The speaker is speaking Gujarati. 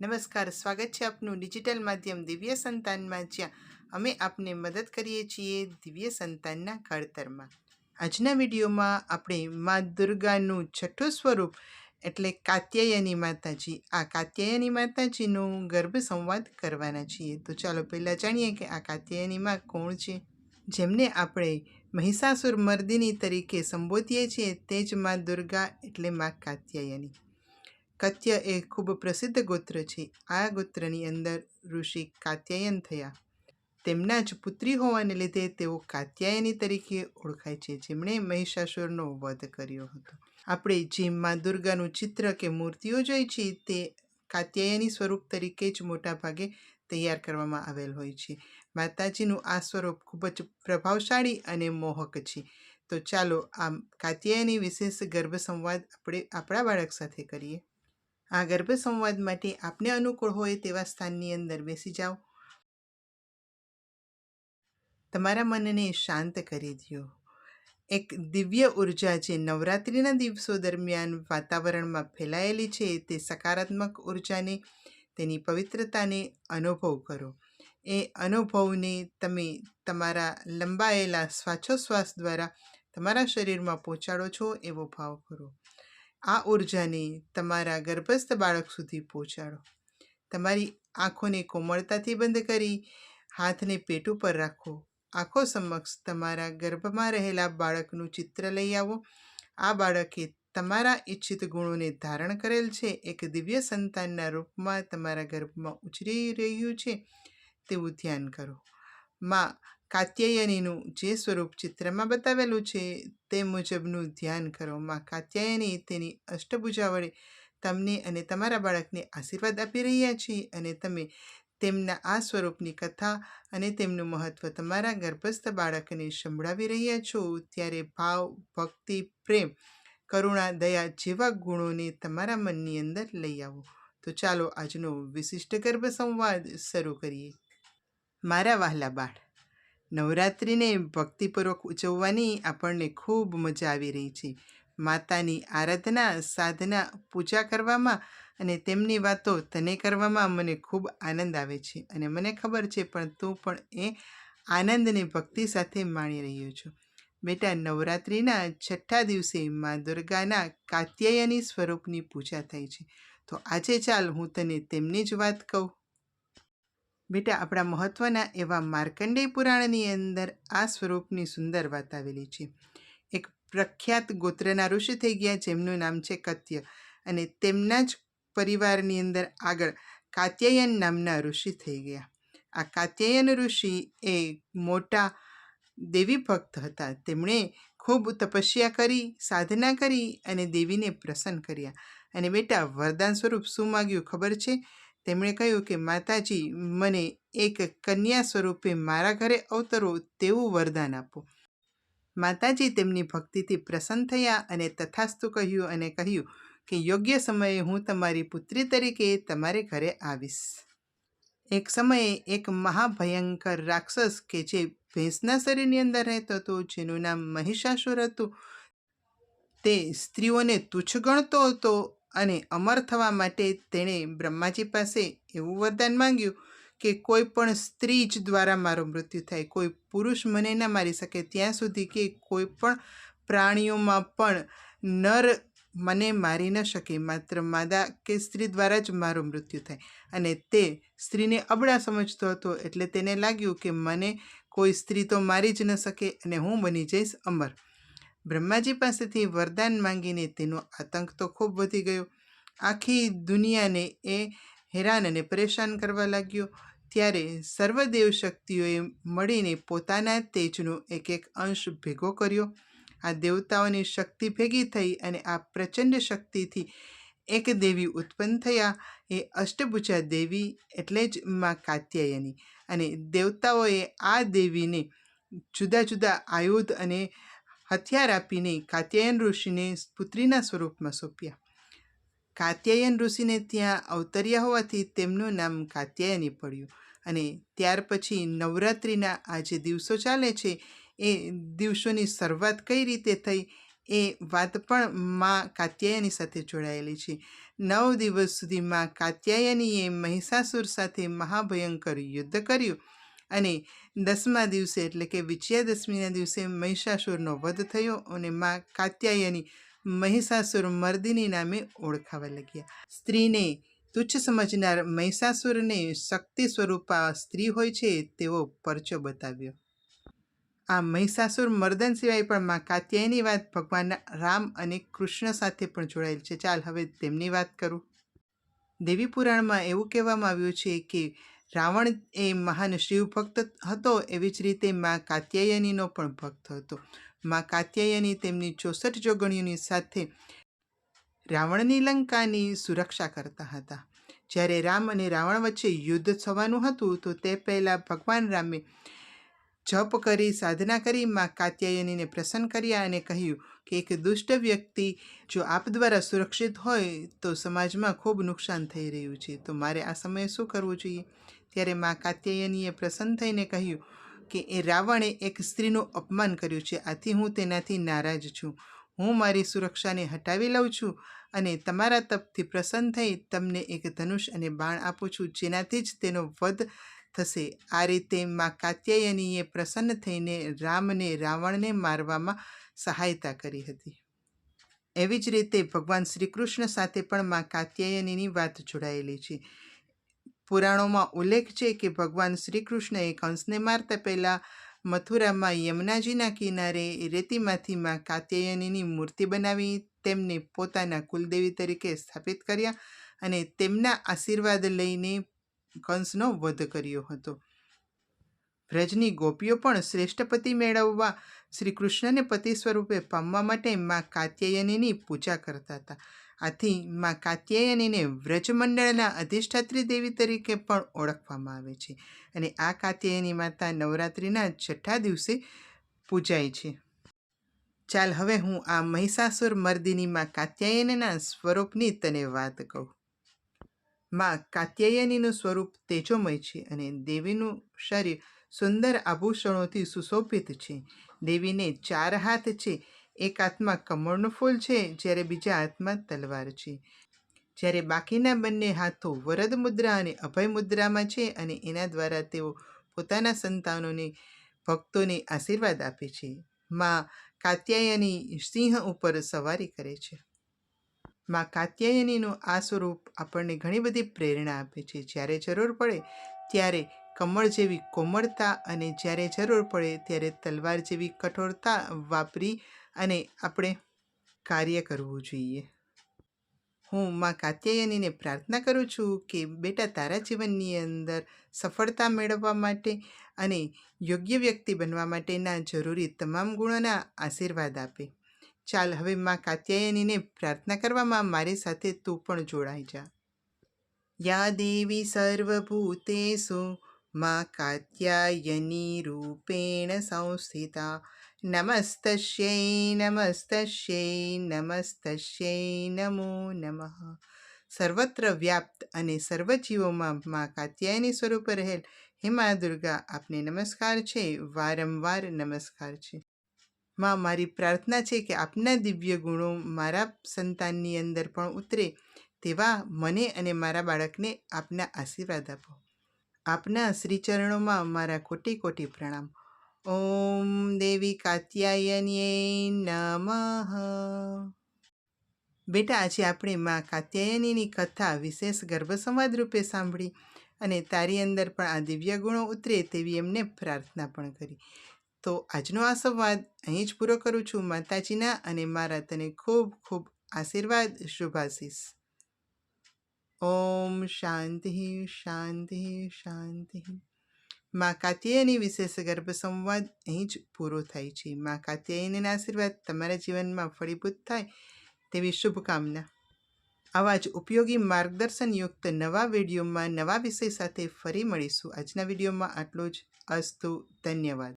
નમસ્કાર, સ્વાગત છે આપનું ડિજિટલ માધ્યમ દિવ્ય સંતાનમાં, જ્યાં અમે આપને મદદ કરીએ છીએ દિવ્ય સંતાનના ઘડતરમાં. આજના વિડીયોમાં આપણે મા દુર્ગાનું છઠ્ઠું સ્વરૂપ, એટલે કાત્યાયની માતાજી. આ કાત્યાયની માતાજીનું ગર્ભ સંવાદ કરવાના છીએ. તો ચાલો પહેલાં જાણીએ કે આ કાત્યાયની માં કોણ છે? જેમને આપણે મહિષાસુર મર્દિની તરીકે સંબોધીએ છીએ, તે જ મા દુર્ગા, એટલે મા કાત્યાયની. કત્ય એ ખૂબ પ્રસિદ્ધ ગોત્ર છે. આ ગોત્રની અંદર ઋષિ કાત્યાયન થયા. તેમના જ પુત્રી હોવાને લીધે તેઓ કાત્યાયની તરીકે ઓળખાય છે, જેમણે મહિષાસુરનો વધ કર્યો હતો. આપણે જે માં દુર્ગાનું ચિત્ર કે મૂર્તિઓ જોઈ છીએ તે કાત્યાયની સ્વરૂપ તરીકે જ મોટા ભાગે તૈયાર કરવામાં આવેલ હોય છે. માતાજીનું આ સ્વરૂપ ખૂબ જ પ્રભાવશાળી અને મોહક છે. તો ચાલો આ કાત્યાયની વિશેષ ગર્ભ સંવાદ આપણે આપણા બાળક સાથે કરીએ. આ ગર્ભ સંવાદ માટે આપને અનુકૂળ હોય તેવા સ્થાનની અંદર બેસી જાઓ. તમારા મનને શાંત કરી દો એક દિવ્ય ઊર્જા જે નવરાત્રિના દિવસો દરમિયાન વાતાવરણમાં ફેલાયેલી છે તે સકારાત્મક ઉર્જાને, તેની પવિત્રતાને અનુભવ કરો. એ અનુભવને તમે તમારા લંબાયેલા શ્વાસોશ્વાસ દ્વારા તમારા શરીરમાં પહોંચાડો છો એવો ભાવ કરો. આ ઉર્જાને તમારા ગર્ભસ્થ બાળક સુધી પહોંચાડો. તમારી આંખોને કોમળતાથી બંધ કરી હાથને પેટ ઉપર રાખો. આંખો સમક્ષ તમારા ગર્ભમાં રહેલા બાળકનું ચિત્ર લઈ આવો. આ બાળકે તમારા ઈચ્છિત ગુણોને ધારણ કરેલ છે. એક દિવ્ય સંતાનના રૂપમાં તમારા ગર્ભમાં ઉછરી રહ્યું છે. તેવું ધ્યાન કરો. માં કાત્યાયનીનું જે સ્વરૂપ ચિત્રમાં બતાવેલું છે, તે મુજબનું ધ્યાન કરો. માં કાત્યાયની તેની અષ્ટભુજા વડે તમને અને તમારા બાળકને આશીર્વાદ આપી રહ્યા છે અને તમે તેમના આ સ્વરૂપની કથા અને તેમનું મહત્ત્વ તમારા ગર્ભસ્થ બાળકને સંભળાવી રહ્યા છો, ત્યારે ભાવ, ભક્તિ, પ્રેમ, કરુણા, દયા જેવા ગુણોને તમારા મનની અંદર લઈ આવો. તો ચાલો આજનો વિશિષ્ટ ગર્ભ સંવાદ શરૂ કરીએ. મારા વહાલા બાળ નવરાત્રિને ભક્તિપૂર્વક ઉજવવાની આપણને ખૂબ મજા આવી રહી છે. માતાની આરાધના, સાધના, પૂજા કરવામાં અને તેમની વાતો તને કરવામાં મને ખૂબ આનંદ આવે છે અને મને ખબર છે પણ તું પણ એ આનંદને ભક્તિ સાથે માણી રહ્યો છું. બેટા, નવરાત્રિના છઠ્ઠા દિવસે મા દુર્ગાના કાત્યાયની સ્વરૂપની પૂજા થાય છે. તો આજે ચાલ હું તને તેમની જ વાત કહું. બેટા આપણા મહત્ત્વના એવા માર્કંડેય પુરાણની અંદર આ સ્વરૂપની સુંદર વાત આવેલી છે. એક પ્રખ્યાત ગોત્રના ઋષિ થઈ ગયા, જેમનું નામ છે કત્ય. અને તેમના જ પરિવારની અંદર આગળ કાત્યાયન નામના ઋષિ થઈ ગયા. આ કાત્યાયન ઋષિ એ મોટા દેવી ભક્ત હતા. તેમણે ખૂબ તપસ્યા કરી, સાધના કરી અને દેવીને પ્રસન્ન કર્યા. અને બેટા વરદાન સ્વરૂપ શું માગ્યું ખબર છે? તેમણે કહ્યું કે, માતાજી, મને એક કન્યા સ્વરૂપે મારા ઘરે અવતરો તેવું વરદાન આપો. માતાજી તેમની ભક્તિથી પ્રસન્ન થયા અને તથાસ્તુ કહ્યું અને કહ્યું કે, યોગ્ય સમયે હું તમારી પુત્રી તરીકે તમારે ઘરે આવીશ. એક સમયે એક મહાભયંકર રાક્ષસ કે જે ભેંસના શરીરની અંદર રહેતો હતો, જેનું નામ મહિષાસુર હતું, તે સ્ત્રીઓને તુચ્છ ગણતો હતો અને અમર થવા માટે તેણે બ્રહ્માજી પાસે એવું વરદાન માંગ્યું કે કોઈ પણ સ્ત્રી જ દ્વારા મારું મૃત્યુ થાય. કોઈ પુરુષ મને ના મારી શકે. ત્યાં સુધી કે કોઈ પણ પ્રાણીઓમાં પણ નર મને મારી ન શકે. માત્ર માદા કે સ્ત્રી દ્વારા જ મારું મૃત્યુ થાય. અને તે સ્ત્રીને અબળા સમજતો હતો એટલે તેને લાગ્યું કે મને કોઈ સ્ત્રી તો મારી જ ન શકે અને હું બની જઈશ અમર. બ્રહ્માજી પાસેથી વરદાન માંગીને તેનો આતંક તો ખૂબ વધી ગયો. આખી દુનિયાને એ હેરાન અને પરેશાન કરવા લાગ્યો. ત્યારે સર્વદેવ શક્તિઓએ મળીને પોતાના તેજનો એક એક અંશ ભેગો કર્યો. આ દેવતાઓની શક્તિ ભેગી થઈ અને આ પ્રચંડ શક્તિથી એક દેવી ઉત્પન્ન થયા. એ અષ્ટભુજા દેવી એટલે જ મા કાત્યાયની. અને દેવતાઓએ આ દેવીને જુદા જુદા આયુધ અને હથિયાર આપીને કાત્યાયન ઋષિને પુત્રીના સ્વરૂપમાં સોંપ્યા. કાત્યાયન ઋષિને ત્યાં અવતર્યા હોવાથી તેમનું નામ કાત્યાયની પડ્યું અને ત્યાર પછી નવરાત્રિના આ જે દિવસો ચાલે છે. એ દિવસોની શરૂઆત કઈ રીતે થઈ એ વાત પણ માં કાત્યાયની સાથે જોડાયેલી છે. નવ દિવસ સુધી માં કાત્યાયનીએ મહિષાસુર સાથે મહાભયંકર યુદ્ધ કર્યું અને દસમા દિવસે એટલે કે વિજયાદશમીના દિવસે મહિષાસુરનો વધ થયો અને માં કાત્યાયની મહિષાસુર મર્દિની નામે ઓળખાવા લાગ્યા. સ્ત્રીને તુચ્છ સમજનાર મહિષાસુરને શક્તિ સ્વરૂપા સ્ત્રી હોય છે તેવો પરચો બતાવ્યો. આ મહિષાસુર મર્દન સિવાય પણ માં કાત્યાયની વાત ભગવાન રામ અને કૃષ્ણ સાથે પણ જોડાયેલ છે. ચાલ, હવે તેમની વાત કરું. દેવી પુરાણમાં એવું કહેવામાં આવ્યું છે કે રાવણ એ મહાન શિવ ભક્ત હતો એવી જ રીતે માં કાત્યાયનીનો પણ ભક્ત હતો. માં કાત્યાયની તેમની ચોસઠ જોગણીઓની સાથે રાવણની લંકાની સુરક્ષા કરતા હતા. જ્યારે રામ અને રાવણ વચ્ચે યુદ્ધ થવાનું હતું તો તે પહેલાં ભગવાન રામે જપ કરી, સાધના કરી, માં કાત્યાયનીને પ્રસન્ન કર્યા અને કહ્યું કે એક દુષ્ટ વ્યક્તિ જો આપ દ્વારા સુરક્ષિત હોય તો સમાજમાં ખૂબ નુકસાન થઈ રહ્યું છે. તો મારે આ સમયે શું કરવું જોઈએ? ત્યારે માં કાત્યાયનીએ પ્રસન્ન થઈને કહ્યું કે એ રાવણે એક સ્ત્રીનું અપમાન કર્યું છે. આથી હું તેનાથી નારાજ છું. હું મારી સુરક્ષાને હટાવી લઉં છું અને તમારા તપથી પ્રસન્ન થઈ તમને એક ધનુષ અને બાણ આપું છું. જેનાથી જ તેનો વધ થશે. આ રીતે માં કાત્યાયનીએ પ્રસન્ન થઈને રામને, રાવણને મારવામાં સહાયતા કરી હતી. એવી જ રીતે ભગવાન શ્રી કૃષ્ણ સાથે પણ માં કાત્યાયનીની વાત જોડાયેલી છે. પુરાણોમાં ઉલ્લેખ છે કે ભગવાન શ્રી કૃષ્ણએ કંસને મારતા પહેલાં મથુરામાં યમુનાજીના કિનારે રેતીમાંથી માં કાત્યાયનીની મૂર્તિ બનાવી તેમને પોતાના કુલદેવી તરીકે સ્થાપિત કર્યા અને તેમના આશીર્વાદ લઈને કંસનો વધ કર્યો હતો. વ્રજની ગોપીઓ પણ શ્રેષ્ઠ પતિ મેળવવા શ્રી કૃષ્ણને પતિ સ્વરૂપે પામવા માટે માં કાત્યાયનીની પૂજા કરતા હતા. આથી માં કાત્યાયનીને વ્રજમંડળના અધિષ્ઠાત્રી દેવી તરીકે પણ ઓળખવામાં આવે છે અને આ કાત્યાયની માતા નવરાત્રિના છઠ્ઠા દિવસે પૂજાય છે. ચાલ હવે હું આ મહિષાસુર મર્દિની માં કાત્યાયનીના સ્વરૂપની તને વાત કહું. માં કાત્યાયનીનું સ્વરૂપ તેજોમય છે અને દેવીનું શરીર સુંદર આભૂષણોથી સુશોભિત છે. દેવીને ચાર હાથ છે, એક હાથમાં કમળનું ફૂલ છે, જ્યારે બીજા હાથમાં તલવાર છે. જ્યારે બાકીના બંને હાથો વરદ મુદ્રા અને અભય મુદ્રામાં છે અને એના દ્વારા તેઓ પોતાના સંતાનોને, ભક્તોને આશીર્વાદ આપે છે. માં કાત્યાયની સિંહ ઉપર સવારી કરે છે. માં કાત્યાયનીનું આ સ્વરૂપ આપણને ઘણી બધી પ્રેરણા આપે છે. જ્યારે જરૂર પડે ત્યારે કમળ જેવી કોમળતા અને જ્યારે જરૂર પડે ત્યારે તલવાર જેવી કઠોરતા વાપરી અને આપણે કાર્ય કરવું જોઈએ. હું માં કાત્યાયનીને પ્રાર્થના કરું છું કે બેટા તારા જીવનની અંદર સફળતા મેળવવા માટે અને યોગ્ય વ્યક્તિ બનવા માટેના જરૂરી તમામ ગુણોના આશીર્વાદ આપે. ચાલ, હવે માં કાત્યાયનીને પ્રાર્થના કરવામાં મારી સાથે તું પણ જોડાઈ જા. યા દેવી સર્વભૂતેષુ માં કાત્યાયની રૂપેણ સંસ્થિતા. નમસ્તસ્યૈ નમસ્તસ્યૈ નમસ્તસ્યૈ નમો નમઃ. સર્વત્ર વ્યાપ્ત અને સર્વ જીવોમાં માં કાત્યાયની સ્વરૂપે રહેલ. હે મા દુર્ગા, આપને નમસ્કાર છે. વારંવાર નમસ્કાર છે. માં મારી પ્રાર્થના છે કે આપના દિવ્ય ગુણો મારા સંતાનની અંદર પણ ઉતરે તેવા મને અને મારા બાળકને આપના આશીર્વાદ આપો. આપના શ્રીચરણોમાં મારા કોટી કોટી પ્રણામ. ઓમ દેવી કાત્યાયનીય નમઃ. બેટા, આજે આપણે માં કાત્યાયનીની કથા વિશેષ ગર્ભસંવાદ રૂપે સાંભળી અને તારી અંદર પણ આ દિવ્ય ગુણો ઉતરે તેવી એમને પ્રાર્થના પણ કરી. તો આજનો આ સંવાદ અહીં જ પૂરો કરું છું. માતાજીના અને મારા તને ખૂબ ખૂબ આશીર્વાદ. શુભાશીષ. ઓમ શાંતિ શાંતિ શાંતિ. મા કાત્યાયની વિશેષ ગર્ભ સંવાદ અહીં જ પૂરો થાય છે. મા કાત્યાયનીના આશીર્વાદ તમારા જીવનમાં ફળીભૂત થાય તેવી શુભકામના. આવા જ ઉપયોગી માર્ગદર્શનયુક્ત નવા વિડીયોમાં નવા વિષય સાથે ફરી મળીશું. આજના વિડીયોમાં આટલું જ. અસ્તુ. ધન્યવાદ.